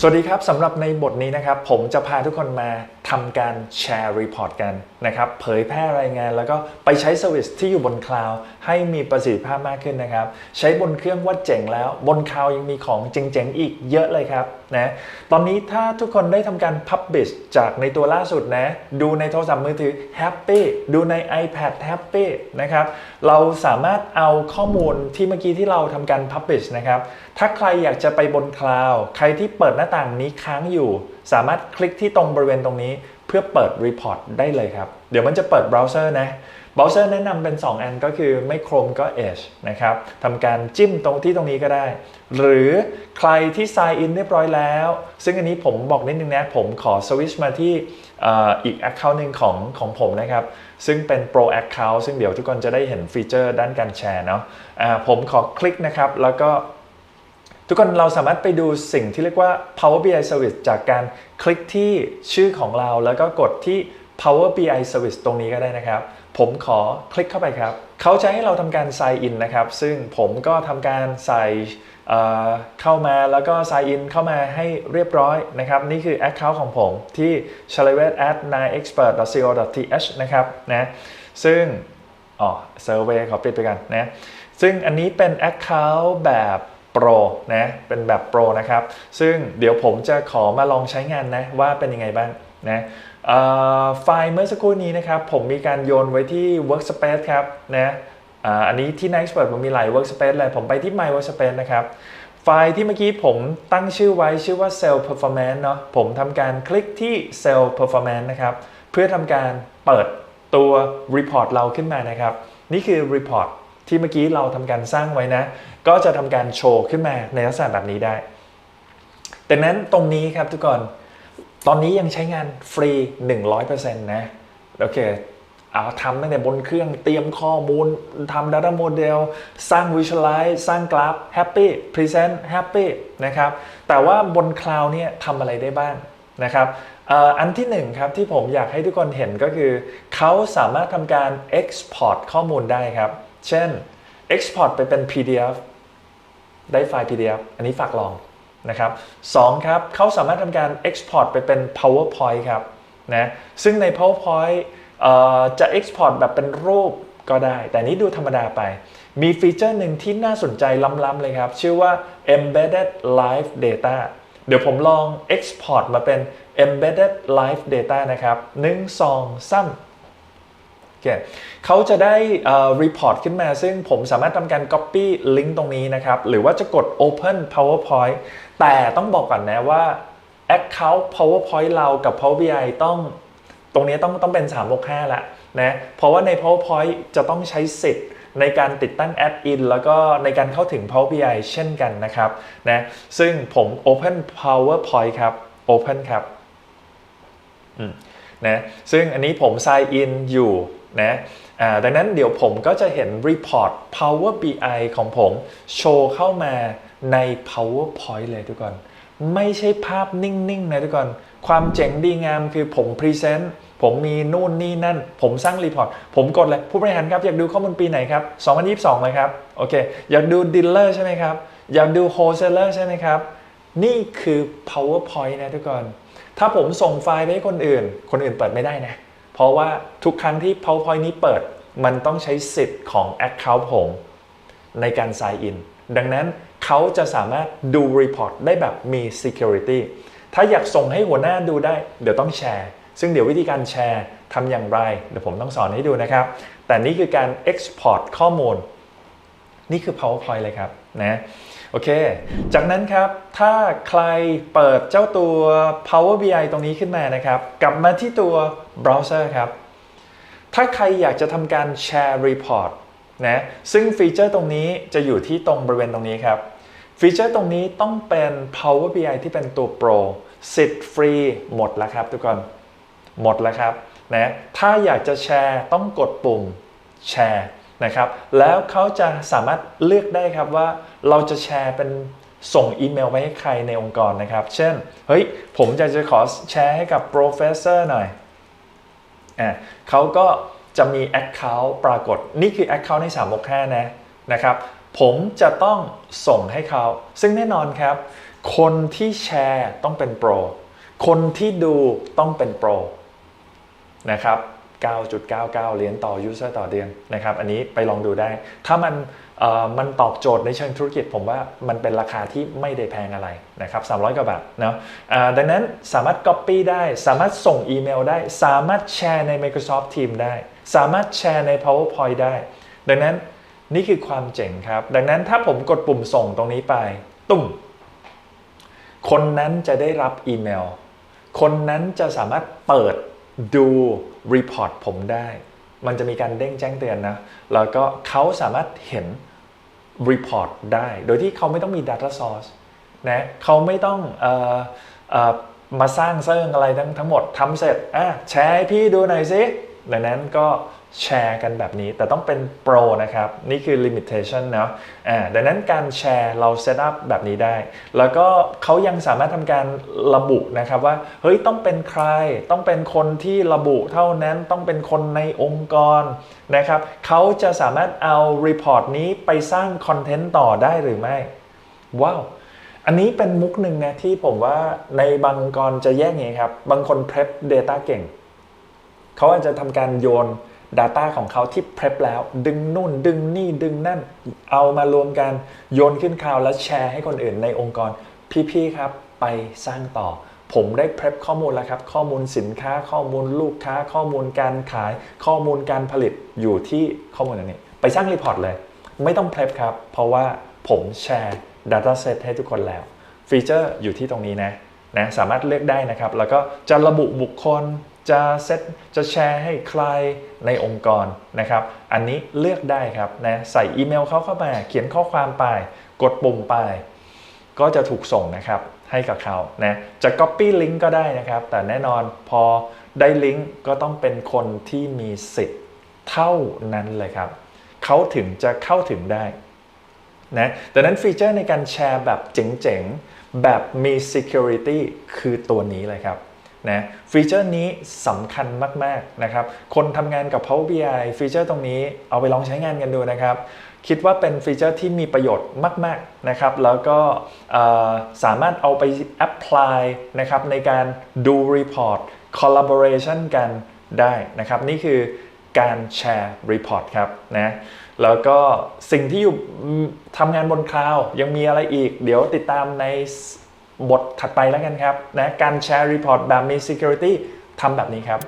สวัสดีครับสำหรับในบทนี้นะครับ ผมจะพาทุกคนมา ทำการแชร์รีพอร์ตกันนะครับเผยแพร่รายงานแล้วก็ไปใช้เซอร์วิสที่อยู่บนคลาวด์ให้มีประสิทธิภาพมากขึ้นนะครับ ใช้บนเครื่องว่าเจ๋งแล้ว บนคลาวด์ยังมีของเจ๋งๆอีกเยอะเลยครับนะตอนนี้ถ้าทุกคนได้ทำการ Publish จากในตัวล่าสุดนะ ดูในโทรศัพท์มือถือ Happy ดูใน iPad Happy นะครับเราสามารถเอาข้อมูลที่เมื่อกี้ที่เราทำการ Publish นะครับถ้าใครอยากจะไปบนคลาวด์ใครที่เปิดหน้าต่างนี้ค้างอยู่ สามารถคลิกที่ตรงบริเวณตรงนี้เพื่อเปิด Report ได้เลยครับ เดี๋ยวมันจะเปิดเบราว์เซอร์นะเบราว์เซอร์แนะนำเป็น 2 อันก็คือไม่ Chrome ก็ Edge นะครับทำการจิ้มตรงที่ตรงนี้ก็ได้ หรือใครที่ sign in เรียบร้อยแล้ว ซึ่งอันนี้ผมบอกนิดนึงนะ ผมขอสวิชมาที่อีก Account หนึ่งของของผมนะครับ ซึ่งเป็น Pro Account ซึ่งเดี๋ยวทุกคนจะได้เห็นฟีเจอร์ด้านการแชร์เนาะอ่าผมขอคลิกนะครับ แล้วก็ ทุกคนเราสามารถไปดูสิ่งที่เรียกว่า Power BI Service จากการคลิกที่ชื่อของเราแล้วก็กดที่ Power BI Service ตรงนี้ก็ได้นะครับ ผมขอคลิกเข้าไปครับ เขาจะให้เราทำการ sign in นะครับ ซึ่งผมก็ทำการใส่เข้ามาแล้วก็ sign in เข้ามาให้เรียบร้อยนะครับ นี่คือ Account ของผมที่ c h a l i v e t at 9expert.co.th นะครับนะซึ่งอ๋อ Survey ขอปิดไปกันนะซึ่งอันนี้เป็น Account แบบ Pro นะเป็นแบบ Pro นะครับ ซึ่งเดี๋ยวผมจะขอมาลองใช้งานนะว่าเป็นยังไงบ้างนะไฟล์เมื่อสักครู่นี้นะครับ ผมมีการโยนไว้ที่ Workspace ครับนะอันนี้ที่ Nextpert ผมมีหลาย Workspace เลยผมไปที่ My Workspace นะครับไฟล์ที่เมื่อกี้ผมตั้งชื่อไว้ชื่อว่า Cell Performance เนาะผมทำการคลิกที่ Cell Performance นะครับ เพื่อทำการเปิดตัว Report เราขึ้นมานะครับ นี่คือ Report ที่เมื่อกี้เราทำการสร้างไว้นะ ก็จะทำการโชว์ขึ้นมาในลักษณะแบบนี้ได้แต่นั้นตรงนี้ครับทุกคน ตอนนี้ยังใช้งานฟรี 100%นะ โอเค เอาทำตั้งแต่บนเครื่องเตรียมข้อมูลทำ Data Model สร้าง Visualize สร้างกราฟ Happy Present Happy นะครับ แต่ว่าบนคลาวด์เนี่ยทำอะไรได้บ้างนะครับอันที่หนึ่งครับที่ผมอยากให้ทุกคนเห็นก็คือ เขาสามารถทำการ Export ข้อมูลได้ครับ เช่น Export ไปเป็น PDF ได้ไฟล์ PDF อันนี้ฝากลองนะครับสองครับเขาสามารถทำการ Export ไปเป็น PowerPoint ครับนะซึ่งใน PowerPoint เอ่อจะ Export แบบเป็นรูปก็ได้ แต่นี้ดูธรรมดาไป มีฟีเจอร์หนึ่งที่น่าสนใจล้ำๆเลยครับ ชื่อว่า Embedded Live Data เดี๋ยวผมลอง Export มาเป็น Embedded Live Data นะครับ1 2 3โอเคเขาจะได้เอ่อ report ขึ้นมา ซึ่งผมสามารถทำการ copy ลิงก์ตรงนี้นะครับ หรือว่าจะกด open powerpoint แต่ต้องบอกก่อนนะว่า account powerpoint เรากับ power bi ต้องตรงนี้ต้องต้องเป็น 365ละนะเพราะว่าใน powerpoint จะต้องใช้สิทธิ์ในการติดตั้ง add-in แล้วก็ในการเข้าถึง power bi เช่นกันนะครับนะซึ่งผม open powerpoint ครับ open ครับนะซึ่งอันนี้ผม sign in อยู่ นะดังนั้นเดี๋ยวผมก็จะเห็น report Power BI ของผม โชว์เข้ามาใน PowerPoint เลยทุกคน ไม่ใช่ภาพนิ่งๆนะทุกคนความเจ๋งดีงามคือผม Present ผมมีนู่นนี่นั่น ผมสร้าง Report ผมกดเลยผู้บริหารครับ อยากดูข้อมูลปีไหนครับ 2022 เลยครับ โอเค อยากดู Dealer ใช่ไหมครับ อยากดู Wholesaler ใช่ไหมครับ นี่คือ PowerPoint นะทุกคน ถ้าผมส่งไฟล์ไปให้คนอื่น คนอื่นเปิดไม่ได้นะ เพราะว่าทุกครั้งที่ PowerPoint นี้เปิด มันต้องใช้สิทธิ์ของ Account ผมในการ sign in ดังนั้นเขาจะสามารถดู Report ได้แบบมี Security ถ้าอยากส่งให้หัวหน้าดูได้ เดี๋ยวต้องแชร์ ซึ่งเดี๋ยววิธีการแชร์ทำอย่างไร เดี๋ยวผมต้องสอนให้ดูนะครับ แต่นี่คือการ Export ข้อมูล นี่คือ PowerPoint เลยครับนะ อเค จากนั้นครับถ้าใครเปิดเจ้าตัว Power BI ตรงนี้ขึ้นมานะครับ กลับมาที่ตัวเบราว์เซอร์ครับ ถ้าใครอยากจะทำการแชร์ Report นะซึ่งฟีเจอร์ตรงนี้จะอยู่ที่ตรงบริเวณตรงนี้ครับ ฟีเจอร์ตรงนี้ต้องเป็น Power BI ที่เป็นตัว Pro สิทธิ์ฟรีหมดแล้วครับทุกคน หมดแล้วครับนะถ้าอยากจะแชร์ต้องกดปุ่มแชร์ นะครับแล้วเขาจะสามารถเลือกได้ครับว่าเราจะแชร์เป็นส่งอีเมลไปให้ใครในองค์กรนะครับ เช่น เฮ้ย ผมจะจะขอแชร์ให้กับ professor หน่อย อะเขาก็จะมี Account ปรากฏ นี่คือ Account ใน365นะนะครับ ผมจะต้องส่งให้เขา ซึ่งแน่นอนครับ คนที่แชร์ต้องเป็นโปร คนที่ดูต้องเป็นโปรนะครับ 9.99 เหรียญต่อ user ต่อเดือนนะครับ อันนี้ไปลองดูได้ ถ้ามันมันตอบโจทย์ในเชิงธุรกิจผมว่ามันเป็นราคาที่ไม่ได้แพงอะไรนะครับ 300 กว่าบาทเนาะอ่าดังนั้นสามารถ Copy ได้ สามารถส่งอีเมลได้ สามารถแชร์ใน Microsoft Teams ได้ สามารถแชร์ใน PowerPoint ได้ ดังนั้นนี่คือความเจ๋งครับ ดังนั้นถ้าผมกดปุ่มส่งตรงนี้ไป ตุ้ม คนนั้นจะได้รับอีเมล คนนั้นจะสามารถเปิด ดูรีพอร์ตผมได้ มันจะมีการเด้งแจ้งเตือนนะ แล้วก็เขาสามารถเห็นรีพอร์ตได้ โดยที่เขาไม่ต้องมี Data Source นะเขาไม่ต้องเออเออมาสร้างเซิร์งอะไรทั้งทั้งหมดทำเสร็จอะแชร์ให้พี่ดูหน่อยสิดังนั้นก็ แชร์กันแบบนี้ แต่ต้องเป็นโปรนะครับ นี่คือ limitation เนาะอ่าดังนั้นการแชร์เราเซตอัพแบบนี้ได้ แล้วก็เขายังสามารถทำการระบุนะครับว่า เฮ้ย ต้องเป็นใคร ต้องเป็นคนที่ระบุเท่านั้นต้องเป็นคนในองค์กรนะครับเขาจะสามารถเอารีพอร์ตนี้ไปสร้างคอนเทนต์ต่อได้หรือไม่ ว้าวอันนี้เป็นมุกหนึ่งนะที่ผมว่าในบางองค์กรจะแยกอย่างนี้ครับ บางคน prep data เก่ง เขาอาจจะทำการโยน Data ของเขาที่ prep แล้ว ดึงนู่น ดึงนี่ดึงนั่น เอามารวมกันโยนขึ้นคลาวแล้วแชร์ให้คนอื่นในองค์กร พี่ๆครับไปสร้างต่อ ผมได้ prep ข้อมูลแล้วครับ ข้อมูลสินค้าข้อมูลลูกค้า ข้อมูลการขาย ข้อมูลการผลิตอยู่ที่ข้อมูลอันนี้ ไปสร้างรีพอร์ตเลย ไม่ต้อง prep ครับ เพราะว่าผมแชร์ Data Set ให้ทุกคนแล้ว ฟีเจอร์อยู่ที่ตรงนี้นะนะสามารถเลือกได้นะครับ แล้วก็จะระบุบุคคล จะเซตจะแชร์ให้ใครในองค์กรนะครับ อันนี้เลือกได้ครับนะใส่อีเมลเขาเข้ามา เขียนข้อความไป กดปุ่มไป ก็จะถูกส่งนะครับให้กับเขานะจะ Copy ลิงก์ก็ได้นะครับ แต่แน่นอนพอได้ลิงก์ก็ต้องเป็นคนที่มีสิทธิ์เท่านั้นเลยครับเขาถึงจะเข้าถึงได้นะดังนั้นฟีเจอร์ในการแชร์แบบเจ๋งๆ แบบมี security คือตัวนี้เลยครับ นะฟีเจอร์นี้สำคัญมากๆนะครับคนทำงานกับ Power BI ฟีเจอร์ตรงนี้เอาไปลองใช้งานกันดูนะครับคิดว่าเป็นฟีเจอร์ที่มีประโยชน์มากๆนะครับแล้วก็สามารถเอาไป apply นะครับในการดู report collaboration กันได้นะครับนี่คือการแชร์ report ครับนะแล้วก็สิ่งที่อยู่ทำงานบนคลาวด์ยังมีอะไรอีก เดี๋ยวติดตามใน บทถัดไปแล้วกันครับนะการแชร์รีพอร์ตแบบมี Security ทำแบบนี้ครับ